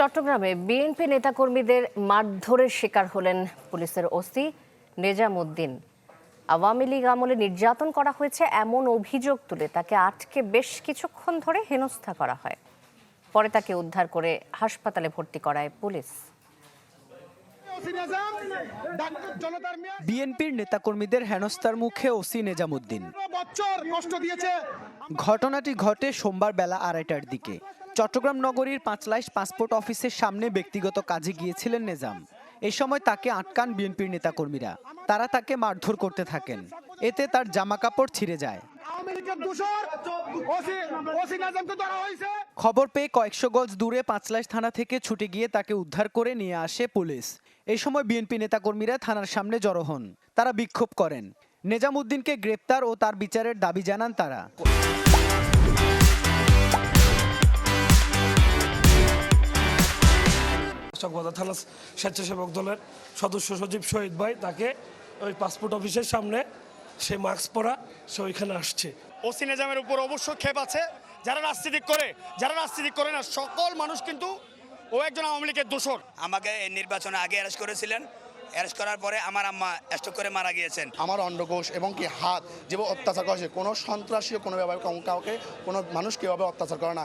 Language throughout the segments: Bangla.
চট্টগ্রামে বিএনপি নেতাকর্মীদের মারধরের শিকার হলেন পুলিশের ওসি নেজামুদ্দিন। আওয়ামী লীগ আমলে নির্যাতন করা হয়েছে এমন অভিযোগ তুলে তাকে আটকে বেশ কিছুক্ষণ ধরে হেনস্থা করা হয়। পরে তাকে উদ্ধার করে হাসপাতালে ভর্তি করায় পুলিশ। বিএনপির নেতাকর্মীদের হেনস্থার মুখে ওসি নেজামুদ্দিন। বছর কষ্ট দিয়েছে। ঘটনাটি ঘটে সোমবার বেলা আড়াইটার দিকে। চট্টগ্রাম নগরীর পাঁচলাইশ পাসপোর্ট অফিসের সামনে ব্যক্তিগত কাজে গিয়েছিলেন নেজাম। এ সময় তাকে আটকান বিএনপির নেতাকর্মীরা। তারা তাকে মারধর করতে থাকেন। এতে তার জামা কাপড় ছিঁড়ে যায়। খবর পেয়ে কয়েকশো গজ দূরে পাঁচলাইশ থানা থেকে ছুটে গিয়ে তাকে উদ্ধার করে নিয়ে আসে পুলিশ। এই সময় বিএনপি নেতাকর্মীরা থানার সামনে জড়ো হন। তারা বিক্ষোভ করেন। নেজামুদ্দিনকে গ্রেপ্তার ও তার বিচারের দাবি জানান তারা। চকবাজার থানা স্বেচ্ছাসেবক দলের সদস্য সচিব শহীদ ভাই তাকে ওই পাসপোর্ট অফিসের সামনে সে মাস্ক পরা সে ওইখানে আসছে। ওসি নিজামের উপর অবশ্য ক্ষেপ আছে। যারা রাজনীতি করে যারা রাজনীতি করে না সকল মানুষ কিন্তু ও একজন আওয়ামী লীগের দোষর। আমাকে এই নির্বাচনে আগে অ্যারেস্ট করেছিলেন। অ্যারেস্ট করার পরে আমার আম্মা স্ট্রোক করে মারা গিয়েছেন। আমার অন্ডকোষ এবং কি হাত যেভাবে অত্যাচার করা হয়েছে কোনো সন্ত্রাসী কোনোভাবে কাউকে কোনো মানুষ কীভাবে অত্যাচার করে না।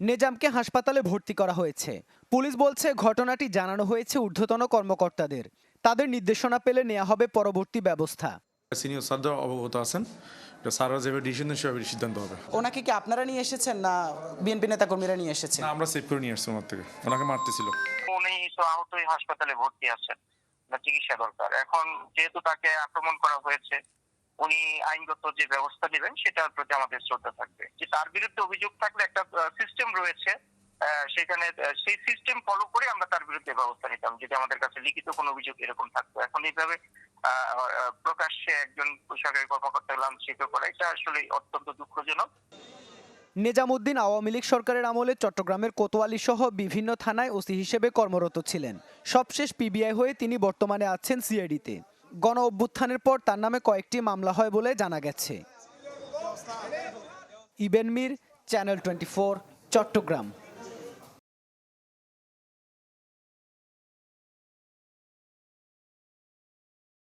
নেজামকে হাসপাতালে ভর্তি করা হয়েছে। পুলিশ বলছে ঘটনাটি জানানো হয়েছে ঊর্ধ্বতন কর্মকর্তাদের। তাদের নির্দেশনা পেলে নেওয়া হবে পরবর্তী ব্যবস্থা। সিনিয়র অবগত আছেন। যেভাবে ডিসিশন সেভাবে সিদ্ধান্ত হবে। ওনাকে কি আপনারা নিয়ে এসেছেন না বিএনপি নেতাকর্মীরা নিয়ে এসেছেন না আমরা সেভ করে নিয়ে আসছি ওনার থেকে। ওনাকে মারতেছিল। উনি তো আহতই হাসপাতালে ভর্তি আছেন। চিকিৎসা দরকার। এখন যেহেতু তাকে আক্রমণ করা হয়েছে উনি আইনগত যে ব্যবস্থা নেবেন, সেটার প্রতি আমাদের শ্রদ্ধা থাকবে। যে তার বিরুদ্ধে অভিযোগ থাকলে একটা সিস্টেম রয়েছে সেখানে সেই সিস্টেম ফলো করে আমরা তার বিরুদ্ধে ব্যবস্থা নিতাম, যদি আমাদের কাছে লিখিত কোনো অভিযোগ এরকম থাকতো। এখন এইভাবে প্রকাশ্যে একজন সরকারি কর্মকর্তা লাঞ্ছিত করা, এটা আসলে অত্যন্ত দুঃখজনক। নেজামুদ্দিন আওয়ামী লীগ সরকারের আমলে চট্টগ্রামের কোতোয়ালি সহ বিভিন্ন থানায় ওসি হিসেবে কর্মরত ছিলেন। সবশেষ পিবিআই হয়ে তিনি বর্তমানে আছেন সিআইডিতে। গণ অভ্যুত্থানের পর তার নামে কয়েকটি মামলা হয় বলে জানা গেছে। ইবেন মির চ্যানেল টোয়েন্টি চট্টগ্রাম।